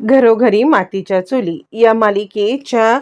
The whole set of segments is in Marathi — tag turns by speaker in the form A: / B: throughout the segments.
A: घरोघरी मातीच्या चुली. या मालिकेच्या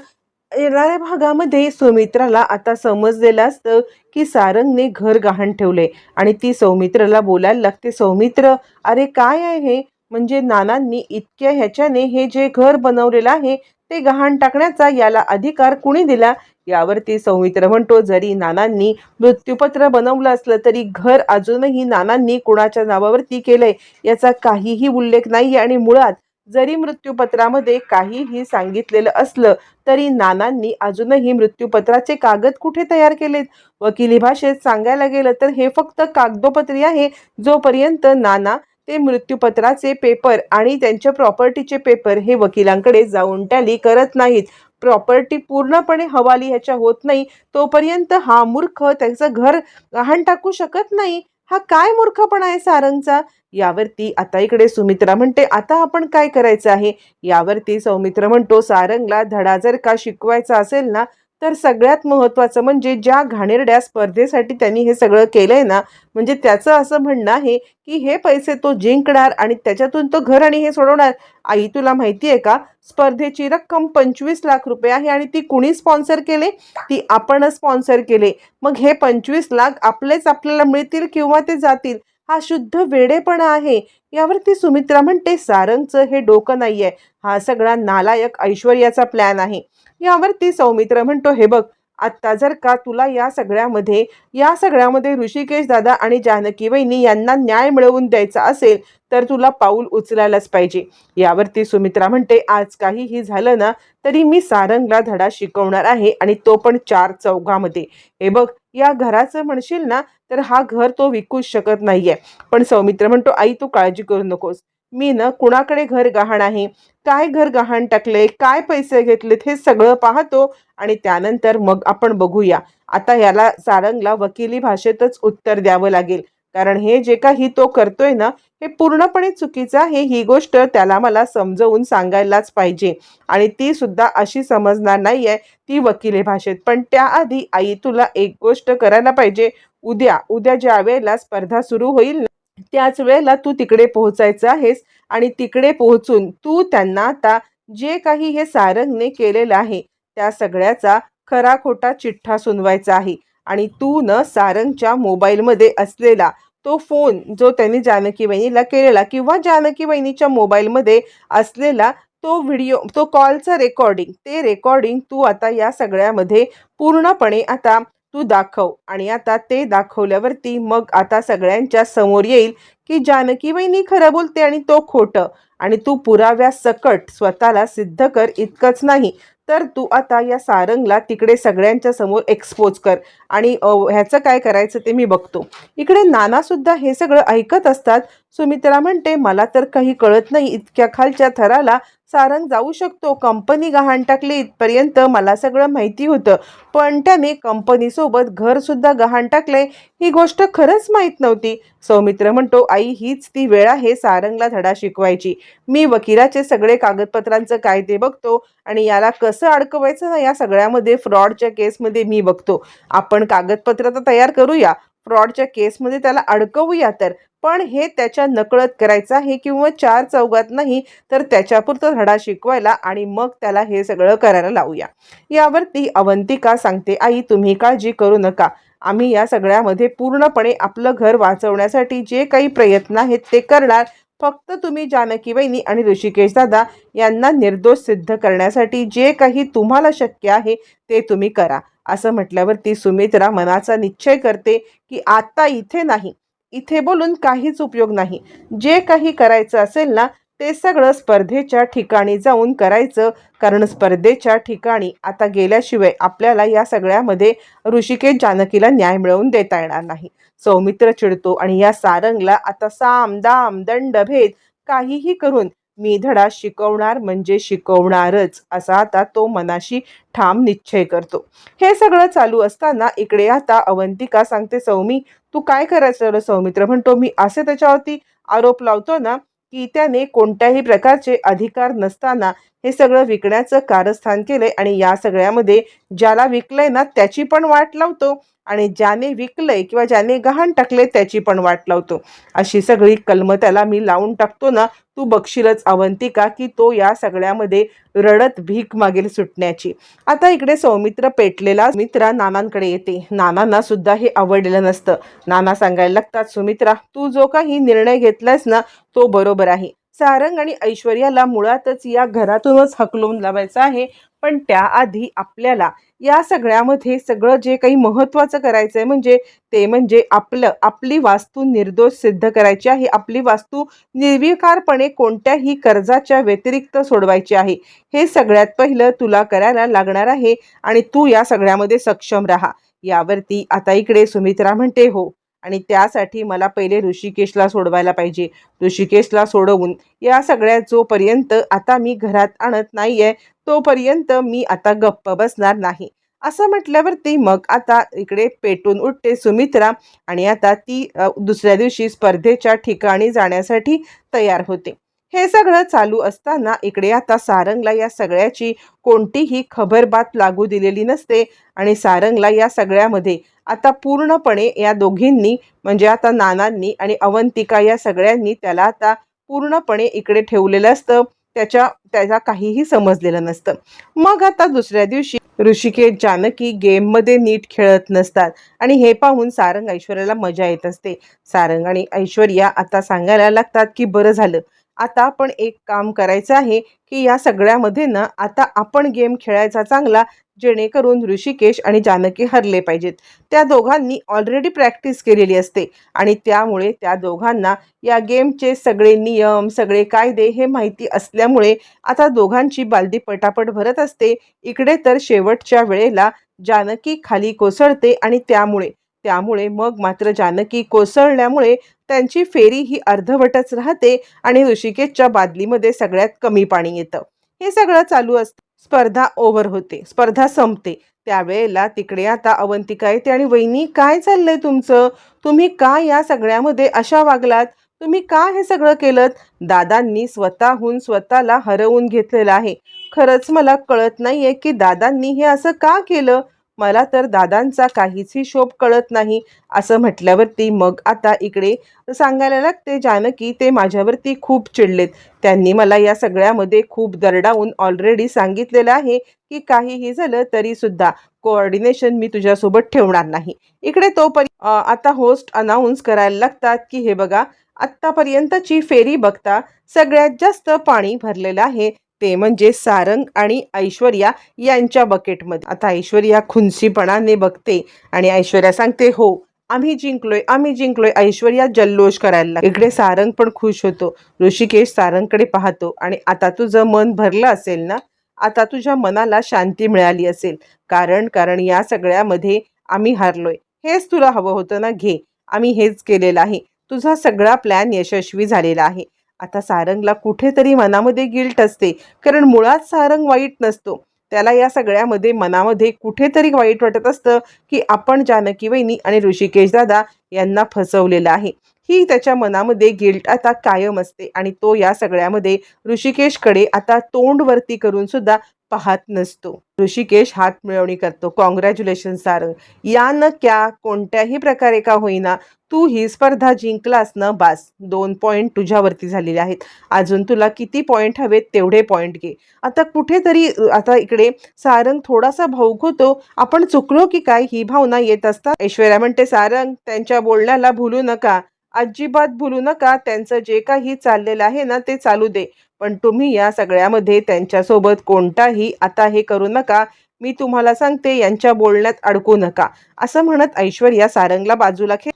A: येणाऱ्या भागामध्ये सुमित्राला आता समजलेलं असतं की सारंगने घर गहाण ठेवले आणि ती सौमित्राला बोलायला लागते सौमित्र अरे काय आहे? हे म्हणजे नानांनी इतक्या ह्याच्याने हे जे घर बनवलेलं आहे ते गहाण टाकण्याचा याला अधिकार कुणी दिला? यावरती सौमित्र म्हणतो जरी नानांनी मृत्यूपत्र बनवलं असलं तरी घर अजूनही नानांनी कुणाच्या नावावरती केलंय याचा काहीही उल्लेख नाही आणि मुळात जरी मृत्यूपत्रामध्ये काहीही सांगितलेलं असलं तरी नानांनी अजूनही मृत्यूपत्राचे कागद कुठे तयार केलेत? वकिली भाषेत सांगायला गेलं तर हे फक्त कागदोपत्री आहे. जोपर्यंत नाना ते मृत्यूपत्राचे पेपर आणि त्यांच्या प्रॉपर्टीचे पेपर हे वकिलांकडे जाऊन टॅली करत नाहीत. प्रॉपर्टी पूर्णपणे हवाली ह्याच्या होत नाही तोपर्यंत हा मूर्ख त्याचं घर गहाण टाकू शकत नाही. हा काय मूर्खपणा आहे सारंगचा? यावरती आता इकडे सुमित्रा म्हणते आता आपण काय करायचं आहे? यावरती सौमित्र म्हणतो सारंगला धडा जर का शिकवायचा असेल ना तर सगळ्यात महत्त्वाचं म्हणजे ज्या घाणेरड्या स्पर्धेसाठी त्यांनी हे सगळं केलं आहे ना म्हणजे त्याचं असं म्हणणं आहे की हे पैसे तो जिंकणार आणि त्याच्यातून तो घर आणि हे सोडवणार. आई तुला माहिती आहे का स्पर्धेची रक्कम पंचवीस लाख रुपये आहे आणि ती कुणी स्पॉन्सर केले? ती आपणच स्पॉन्सर केले. मग हे पंचवीस लाख आपलेच आपल्याला मिळतील किंवा ते जातील? हा शुद्ध वेडेपणा आहे. यावरती सुमित्रा म्हणते सारंगचं हे डोकं नाही आहे हा सगळा नालायक ऐश्वर्याचा प्लॅन आहे. यावरती सौमित्र म्हणतो हे बघ आत्ता जर का तुला या सगळ्यामध्ये या सगळ्यामध्ये ऋषिकेश दादा आणि जानकी वहिनी यांना न्याय मिळवून द्यायचा असेल तर तुला पाऊल उचलायलाच पाहिजे. यावरती सुमित्रा म्हणते आज काहीही झालं ना तरी मी सारंगला धडा शिकवणार आहे आणि तो पण चार चौघामध्ये. हे बघ या घराचं म्हणशील ना तर हा घर तो विकूच शकत नाहीये. पण सौमित्र म्हणतो आई तू काळजी करू नकोस. मी ना कुणाकडे घर गहाण आहे? काय घर गहाण टाकले काय पैसे घेतलेत? हे सगळं पाहतो आणि त्यानंतर मग आपण बघूया. आता याला सारंगला वकिली भाषेतच उत्तर द्यावं लागेल. कारण हे जे काही तो करतोय ना हे पूर्णपणे चुकीचं आहे. ही गोष्ट त्याला मला समजवून सांगायलाच पाहिजे. आणि ती सुद्धा अशी समजणार नाही आहे ती वकिली भाषेत. पण त्याआधी आई तुला एक गोष्ट करायला पाहिजे. उद्या उद्या ज्या वेळेला स्पर्धा सुरू होईल ना त्याच वेळेला तू तिकडे पोहोचायचं आहेस आणि तिकडे पोहोचून तू त्यांना आता जे काही हे सारंगने केलेलं आहे त्या सगळ्याचा खरा खोटा चिठ्ठा सुनवायचा आहे. आणि तू न सारंगच्या मोबाईलमध्ये असलेला तो फोन जो त्यांनी जानकी बहिणीला केलेला किंवा जानकी वहिनीच्या मोबाईलमध्ये असलेला तो व्हिडिओ तो कॉलचं रेकॉर्डिंग ते रेकॉर्डिंग तू आता या सगळ्यामध्ये पूर्णपणे आता तू दाखव. आणि आता ते दाखवल्यावरती मग आता सगळ्यांच्या समोर येईल की जानकी वहिनी खरं बोलते आणि तो खोटं. आणि तू पुराव्या सकट स्वतःला सिद्ध कर इतकंच नाही तर तू आता या सारंगला तिकडे सगळ्यांच्या समोर एक्सपोज कर. आणि ह्याचं काय करायचं ते मी बघतो. इकडे नाना सुद्धा हे सगळं ऐकत असतात. सुमित्रा म्हणते मला तर काही कळत नाही इतक्या खालच्या थराला सारंग जाऊ शकतो. कंपनी गहाण टाकली इथपर्यंत मला सगळं माहिती होतं. पण त्याने कंपनीसोबत घरसुद्धा गहाण टाकलंय. ही गोष्ट खरंच माहीत नव्हती. सौमित्र म्हणतो आई हीच ती वेळ आहे सारंगला धडा शिकवायची. मी वकिलाचे सगळे कागदपत्रांचं काय ते बघतो आणि याला कसं अडकवायचं ना या सगळ्यामध्ये फ्रॉडच्या केसमध्ये मी बघतो. आपण कागदपत्र तर तयार करूया. फ्रॉडच्या केसमध्ये त्याला अडकवूया तर. पण हे त्याच्या नकळत करायचं आहे किंवा चार चौघात नाही तर त्याच्यापुरतं धडा शिकवायला आणि मग त्याला हे सगळं करायला लावूया. यावरती अवंतिका सांगते आई तुम्ही काळजी करू नका. आम्ही या सगळ्यामध्ये पूर्णपणे आपलं घर वाचवण्यासाठी जे काही प्रयत्न आहेत ते करणार. फक्त तुम्ही जानकी वहिनी आणि ऋषिकेश दादा यांना निर्दोष सिद्ध करण्यासाठी जे काही तुम्हाला शक्य आहे ते तुम्ही करा. असं म्हटल्यावर ती सुमित्रा मनाचा निश्चय करते की आता इथे नाही. इथे बोलून काहीच उपयोग नाही. जे काही करायचं असेल ना ते सगळं स्पर्धेच्या ठिकाणी जाऊन करायचं. कारण स्पर्धेच्या ठिकाणी आता गेल्याशिवाय आपल्याला या सगळ्यामध्ये ऋषिकेश जानकीला न्याय मिळवून देता येणार नाही. सौमित्र चिडतो आणि या सारंगला आता साम दाम दंड भेद काहीही करून मी धडा शिकवणार म्हणजे शिकवणारच असा आता तो मनाशी ठाम निश्चय करतो. हे सगळं चालू असताना इकडे आता अवंतिका सांगते सौमी तू काय करायचं सौमित्र? म्हणतो मी. असे त्याच्यावरती आरोप लावतो ना की त्याने कोणत्याही प्रकारचे अधिकार नसताना हे सगळं विकण्याचं कारस्थान केलंय आणि या सगळ्यामध्ये ज्याला विकलंय ना त्याची पण वाट लावतो. आणि ज्याने विकलंय किंवा ज्याने गहाण टाकले त्याची पण वाट लावतो. अशी सगळी कलमं त्याला मी लावून टाकतो ना तू बघशीलच अवंतिका की तो या सगळ्यामध्ये रडत भीक मागेल सुटण्याची. आता इकडे सौमित्र पेटलेला मित्रा नानांकडे येते. नानांना सुद्धा हे आवडलेलं नसतं. नाना सांगायला लागतात सुमित्रा तू जो काही निर्णय घेतलास ना तो बरोबर आहे. सारंग आणि ऐश्वर्याला मुळातच या घरातूनच हकलून लावायचं आहे. पण त्याआधी आपल्याला या सगळ्यामध्ये सगळं जे काही महत्त्वाचं करायचं आहे म्हणजे ते म्हणजे आपलं आपली वास्तू निर्दोष सिद्ध करायची आहे. आपली वास्तू निर्विकारपणे कोणत्याही कर्जाच्या व्यतिरिक्त सोडवायची आहे. हे सगळ्यात पहिलं तुला करायला लागणार आहे आणि तू या सगळ्यामध्ये सक्षम राहा. यावरती आता इकडे सुमित्रा म्हणते हो. आणि त्यासाठी मला पहिले ऋषिकेशला सोडवायला पाहिजे. ऋषिकेशला सोडवून या सगळ्या जोपर्यंत आता मी घरात आणत नाही आहे तोपर्यंत मी आता गप्प बसणार नाही. असं म्हटल्यावरती मग आता इकडे पेटून उठते सुमित्रा आणि आता ती दुसऱ्या दिवशी स्पर्धेच्या ठिकाणी जाण्यासाठी तयार होते. हे सगळं चालू असताना इकडे आता सारंगला या सगळ्याची कोणतीही खबरबात लागू दिलेली नसते आणि सारंगला या सगळ्यामध्ये आता पूर्णपणे या दोघींनी म्हणजे आता नानांनी आणि अवंतिका या सगळ्यांनी त्याला आता पूर्णपणे इकडे ठेवलेलं असतं. त्याच्या त्याला काहीही समजलेलं नसतं. मग आता दुसऱ्या दिवशी ऋषिकेश जानकी गेममध्ये नीट खेळत नसतात. आणि हे पाहून सारंग ऐश्वर्याला मजा येत असते. सारंग आणि ऐश्वर्या आता सांगायला लागतात की बरं झालं. आता आपण एक काम करायचं आहे की या सगळ्यामध्ये ना आता आपण गेम खेळायचा चांगला जेणेकरून ऋषिकेश आणि जानकी हरले पाहिजेत. त्या दोघांनी ऑलरेडी प्रॅक्टिस केलेली असते आणि त्यामुळे त्या दोघांना या गेमचे सगळे नियम सगळे कायदे हे माहिती असल्यामुळे आता दोघांची बालदी पटापट भरत असते. इकडे तर शेवटच्या वेळेला जानकी खाली कोसळते आणि त्यामुळे त्यामुळे मग मात्र जानकी कोसळल्यामुळे त्यांची फेरी ही अर्धवटच राहते आणि ऋषिकेशच्या बादलीमध्ये सगळ्यात कमी पाणी येतं. हे सगळं चालू असतं स्पर्धा ओव्हर होते. स्पर्धा संपते. त्यावेळेला तिकडे आता अवंतिका येते आणि वहिनी काय चाललंय तुमचं? तुम्ही का या सगळ्यामध्ये अशा वागलात? तुम्ही का हे सगळं केलं दादांनी स्वतःहून स्वतःला हरवून घेतलेलं आहे. खरंच मला कळत नाहीये की दादांनी हे असं का केलं? मला तर दादांचा काहीचही शोभ कळत नाही असं म्हटल्यावरती मग आता इकडे सांगायला लागते जानकी ते माझ्यावरती खूप चिडलेत. त्यांनी मला या सगळ्यामध्ये खूप दरडावून ऑलरेडी सांगितलेलं आहे की काहीही झालं तरी सुद्धा कोऑर्डिनेशन मी तुझ्यासोबत ठेवणार नाही. इकडे तोपर्यंत आता होस्ट अनाऊन्स करायला लागतात की हे बघा आत्तापर्यंतची फेरी बघता सगळ्यात जास्त पाणी भरलेलं आहे. ते म्हणजे सारंग आणि ऐश्वर्या यांच्या बकेटमध्ये आता ऐश्वर्या खुनसीपणाने बघते आणि ऐश्वर्या सांगते हो आम्ही जिंकलोय आम्ही जिंकलोय. ऐश्वर्या जल्लोष करायला. इकडे सारंग पण खुश होतो. ऋषिकेश सारंगकडे पाहतो आणि आता तुझं मन भरलं असेल ना आता तुझ्या मनाला शांती मिळाली असेल. कारण कारण या सगळ्यामध्ये आम्ही हारलोय. हेच तुला हवं होतं ना घे. आम्ही हेच केलेलं आहे. तुझा सगळा प्लॅन यशस्वी झालेला आहे. आता सारंगला कुठेतरी मनामध्ये गिल्ट असते. कारण मुळात सारंग वाईट नसतो. त्याला या सगळ्यामध्ये मनामध्ये कुठेतरी वाईट वाटत असतं की आपण जानकी वहिनी आणि ऋषिकेश दादा यांना फसवलेलं आहे. ही त्याच्या मनामध्ये गिल्ट आता कायम असते आणि तो या सगळ्यामध्ये ऋषिकेशकडे आता तोंडवरती करून सुद्धा पाहत नसतो. ऋषिकेश हात मिळवणी करतो. कॉंग्रॅच्युलेशन सारंग. या न क्या कोणत्याही प्रकारे का होईना तू ही स्पर्धा जिंकलास ना बास. दोन पॉईंट तुझ्यावरती झालेले आहेत. अजून तुला किती पॉईंट हवेत तेवढे पॉईंट घे. आता कुठेतरी आता इकडे सारंग थोडासा भाऊक होतो. आपण चुकलो की काय? ही भावना येत असतात ऐश्वर्या म्हणते सारंग त्यांच्या बोलण्याला भुलू नका. अजिबात भुलू नका. त्यांचं जे काही चाललेलं आहे ना ते चालू दे. पण तुम्ही या सगळ्यामध्ये त्यांच्यासोबत कोणताही आता हे करू नका. मी तुम्हाला सांगते यांच्या बोलण्यात अडकू नका. असं म्हणत ऐश्वर्या सारंगला बाजूला खेळ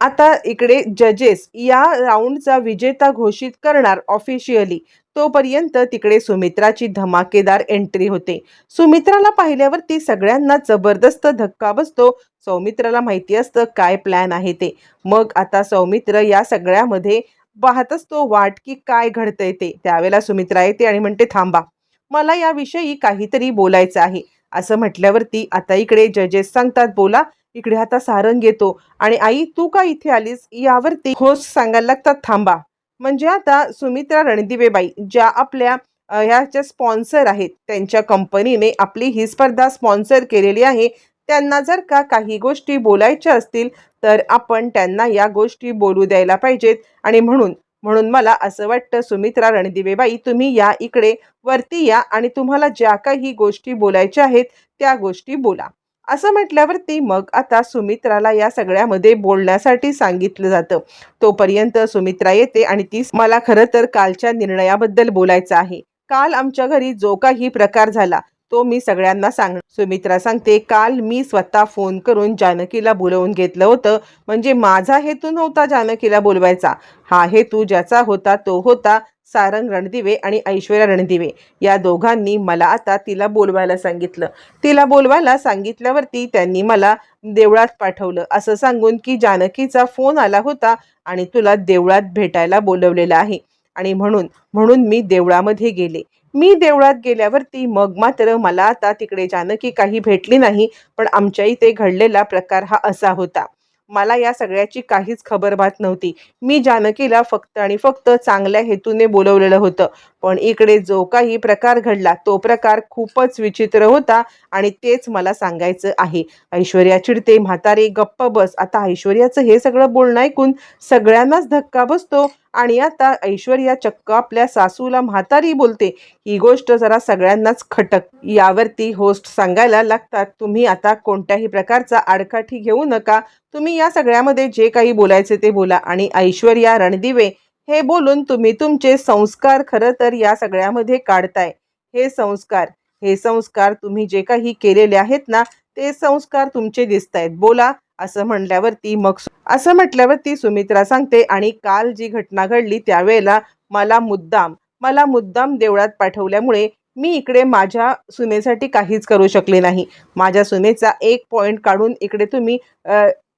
A: आता इकडे जजेस या राऊंडचा विजेता घोषित करणार ऑफिशियली तोपर्यंत तिकडे सुमित्राची धमाकेदार एंट्री होते. सुमित्राला पाहिल्यावरती सगळ्यांना जबरदस्त धक्का बसतो. सौमित्राला माहिती असतं काय प्लॅन आहे ते. मग आता सौमित्र या सगळ्यामध्ये पाहत असतो वाट की काय घडतंय ते. त्यावेळेला सुमित्रा येते आणि म्हणते थांबा मला याविषयी काहीतरी बोलायचं आहे. असं म्हटल्यावरती आता इकडे जजेस सांगतात बोला इकडे आता सारंग येतो. आणि आई तू का इथे आलीस? यावरती होस्ट सांगायला लागतात. थांबा. म्हणजे आता सुमित्रा रणदिवेबाई ज्या आपल्या ह्या ज्या स्पॉन्सर आहेत त्यांच्या कंपनीने आपली ही स्पर्धा स्पॉन्सर केलेली आहे. त्यांना जर का काही गोष्टी बोलायच्या असतील तर आपण त्यांना या गोष्टी बोलू द्यायला पाहिजेत. आणि म्हणून म्हणून मला असं वाटतं सुमित्रा रणदिवेबाई तुम्ही या इकडे वरती या आणि तुम्हाला ज्या काही गोष्टी बोलायच्या आहेत त्या गोष्टी बोला. असं म्हटल्यावरती मग आता सुमित्राला या सगळ्यामध्ये बोलण्यासाठी सांगितलं जातं. तोपर्यंत सुमित्रा येते आणि ती मला खरं तर कालच्या निर्णयाबद्दल बोलायचं आहे. काल आमच्या घरी जो काही प्रकार झाला तो मी सगळ्यांना सांग सुमित्रा सांगते काल मी स्वतः फोन करून जानकीला बोलवून घेतलं होतं. म्हणजे माझा हेतू नव्हता जानकीला बोलवायचा. हा हेतू ज्याचा होता तो होता सारंग रणदिवे आणि ऐश्वर्या रणदिवे. या दोघांनी मला आता तिला बोलवायला सांगितलं. तिला बोलवायला सांगितल्यावरती त्यांनी मला देवळात पाठवलं. असं सांगून की जानकीचा फोन आला होता आणि तुला देवळात भेटायला बोलवलेलं आहे. आणि म्हणून म्हणून मी देवळामध्ये गेले. मी देवळात गेल्यावरती मग मात्र मला आता तिकडे जानकी काही भेटली नाही पण आमच्या इथे घडलेला प्रकार हा असा होता. मला या सगळ्याची काहीच खबरबात नव्हती. मी जानकीला फक्त आणि फक्त चांगल्या हेतूने बोलवलेलं होतं. पण इकडे जो काही प्रकार घडला तो प्रकार खूपच विचित्र होता आणि तेच मला सांगायचं आहे. ऐश्वर्या चिडते म्हातारे गप्प बस. आता ऐश्वर्याचं हे सगळं बोलणं ऐकून सगळ्यांनाच धक्का बसतो. आणि आता ऐश्वर्या चक्क आपल्या सासूला म्हातारी बोलते ही गोष्ट जरा सगळ्यांनाच खटक. यावरती होस्ट सांगायला लागतात तुम्ही आता कोणत्याही प्रकारचा आडकाठी घेऊ नका. तुम्ही या सगळ्यामध्ये जे काही बोलायचे ते बोला आणि ऐश्वर्या रणदिवे हे बोलून तुम्ही तुमचे संस्कार खरं तर या सगळ्यामध्ये काढताय. हे संस्कार हे संस्कार तुम्ही जे काही केलेले आहेत ना ते संस्कार तुमचे दिसत आहेत बोला असं म्हटल्यावरती मग असं म्हटल्यावरती सुमित्रा सांगते आणि काल जी घटना घडली त्यावेळेला मला मुद्दाम मला मुद्दाम देवळात पाठवल्यामुळे मी इकडे माझ्या सुनेसाठी काहीच करू शकले नाही. माझ्या सुनेचा एक पॉईंट काढून इकडे तुम्ही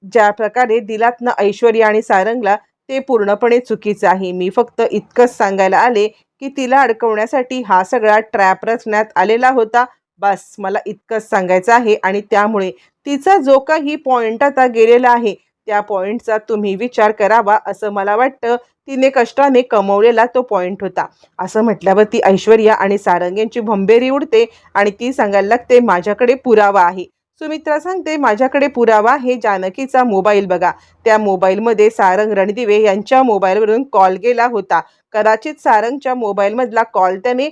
A: ज्या प्रकारे दिलात ना ऐश्वर्या आणि सारंगला ते पूर्णपणे चुकीचं आहे. मी फक्त इतकंच सांगायला आले की तिला अडकवण्यासाठी हा सगळा ट्रॅप रचण्यात आलेला होता. बस मला इतकंच सांगायचं आहे आणि त्यामुळे तिचा जो काही पॉईंट आता गेलेला आहे त्या पॉईंटचा तुम्ही विचार करावा असं मला वाटतं. तिने कष्टाने कमवलेला तो पॉईंट होता. असं म्हटल्यावर ती ऐश्वर्या आणि सारंग यांची भंबेरी उडते आणि ती सांगायला लागते माझ्याकडे पुरावा आहे. सुमित्रा सांगते माझ्याकडे पुरावा हे जानकीचा मोबाईल बघा. त्या मोबाईलमध्ये सारंग रणदिवे यांच्या मोबाईलवरून कॉल गेला होता. कदाचित सारंगच्या मोबाईलमधला कॉल त्याने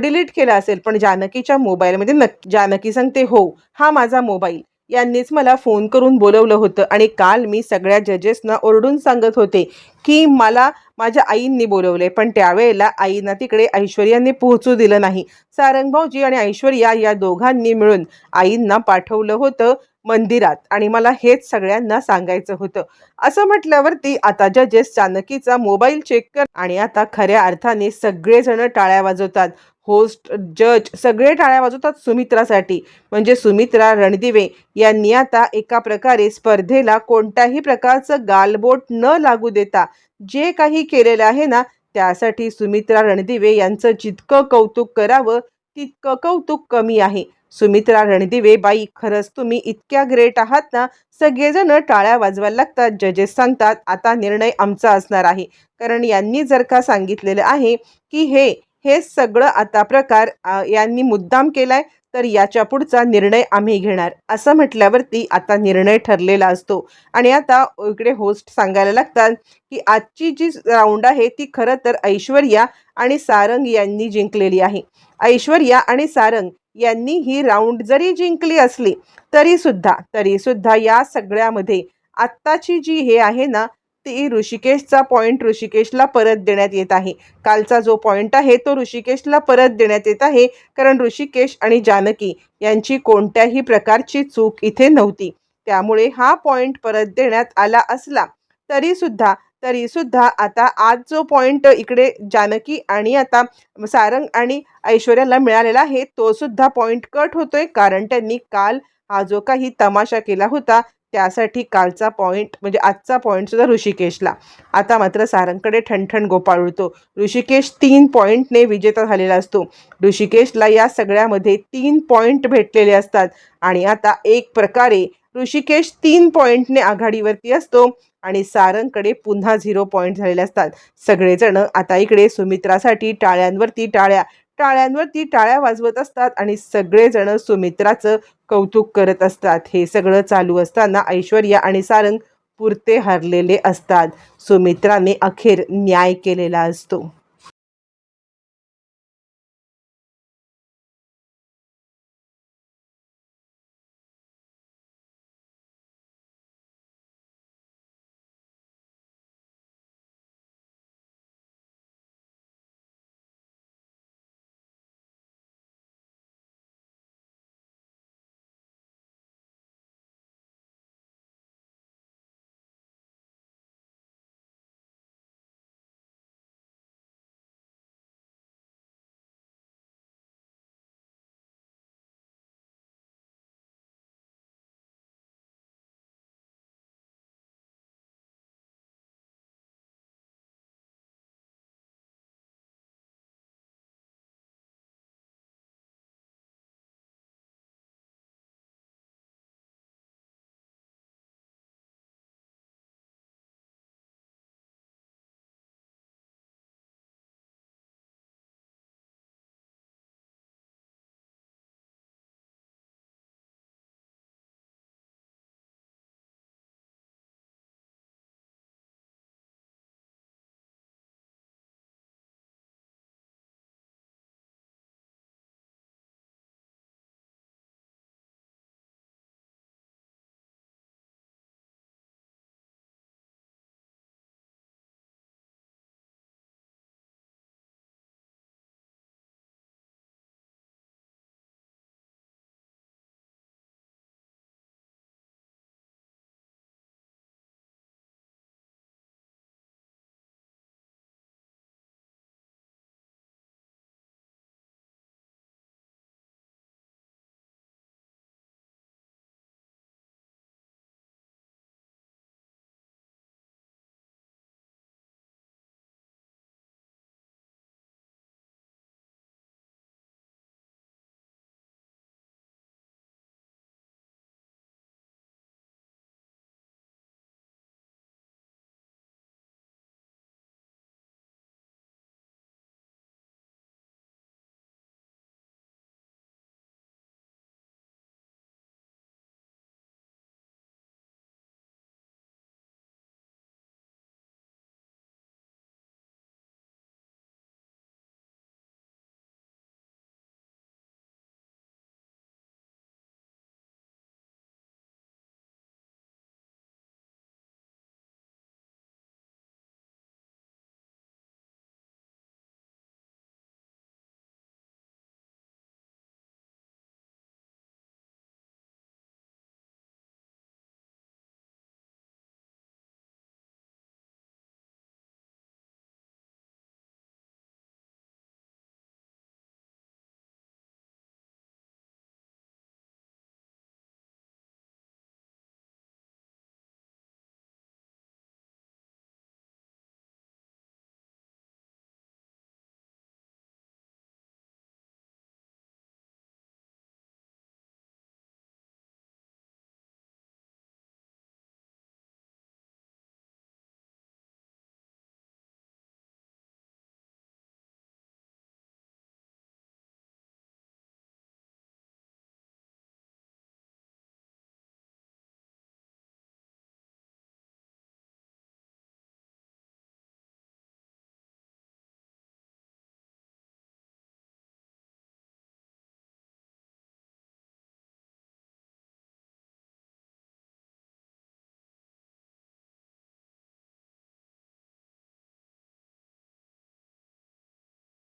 A: डिलीट केला असेल पण जानकीच्या मोबाईलमध्ये नक्की जानकी सांगते हो हा माझा मोबाईल. यांनीच मला फोन करून बोलवलं होतं आणि काल मी सगळ्या जजेसना ओरडून सांगत होते की मला माझ्या आईंनी बोलवले पण त्यावेळेला आईंना तिकडे ऐश्वर्याने पोहोचू दिलं नाही. सारंग भाऊजी आणि ऐश्वर्या या दोघांनी मिळून आईंना पाठवलं होतं मंदिरात आणि मला हेच सगळ्यांना सांगायचं होतं. असं म्हटल्यावरती आता जजेस जानकीचा मोबाईल चेक कर आणि आता खऱ्या अर्थाने सगळेजण टाळ्या वाजवतात. होस्ट जज सगळे टाळ्या वाजवतात सुमित्रासाठी. म्हणजे सुमित्रा रणदिवे यांनी आता एका प्रकारे स्पर्धेला कोणत्याही प्रकारचं गालबोट न लागू देता जे काही केलेलं आहे ना त्यासाठी सुमित्रा रणदिवे यांचं जितकं कौतुक करावं तितकं कौतुक कमी आहे. सुमित्रा रणदिवे बाई खरंच तुम्ही इतक्या ग्रेट आहात ना सगळेजण टाळ्या वाजवायला लागतात जजेस सांगतात आता निर्णय आमचा असणार आहे. कारण यांनी जर का सांगितलेलं आहे की हे हे सगळं आता प्रकार यांनी मुद्दाम केलाय तर याच्या पुढचा निर्णय आम्ही घेणार. असं म्हटल्यावरती आता निर्णय ठरलेला असतो. आणि आता इकडे होस्ट सांगायला लागतात की आजची जी राऊंड आहे ती खरं तर ऐश्वर्या आणि सारंग यांनी जिंकलेली आहे. ऐश्वर्या आणि सारंग यांनी ही राऊंड जरी जिंकली असली तरी सुद्धा तरी सुद्धा या सगळ्यामध्ये आत्ताची जी हे आहे ना ती ऋषिकेशचा पॉईंट ऋषिकेशला परत देण्यात येत आहे. कालचा जो पॉईंट आहे तो ऋषिकेशला परत देण्यात येत आहे कारण ऋषिकेश आणि जानकी यांची कोणत्याही प्रकारची चूक इथे नव्हती. त्यामुळे हा पॉईंट परत देण्यात आला असला तरी सुद्धा तरी सुद्धा आता आज जो पॉईंट इकडे जानकी आणि आता सारंग आणि ऐश्वर्याला मिळालेला आहे तो सुद्धा पॉईंट कट होतोय कारण त्यांनी काल हा जो काही तमाशा केला होता त्यासाठी कालचा पॉईंट म्हणजे आजचा पॉईंटसुद्धा ऋषिकेशला. आता मात्र सारंगकडे ठणठण गोपाळ उडतो. ऋषिकेश तीन पॉईंटने विजेता झालेला असतो. ऋषिकेशला या सगळ्यामध्ये तीन पॉईंट भेटलेले असतात. आणि आता एक प्रकारे ऋषिकेश तीन पॉईंटने आघाडीवरती असतो आणि सारंगकडे पुन्हा झिरो पॉईंट झालेले असतात. सगळेजण आता इकडे सुमित्रासाठी टाळ्यांवरती टाळ्या टाळ्यांवरती टाळ्या वाजवत असतात आणि सगळेजण सुमित्राचं कौतुक करत असतात. हे सगळं चालू असताना ऐश्वर्या आणि सारंग पुरते हरलेले असतात. सुमित्राने अखेर न्याय केलेला असतो.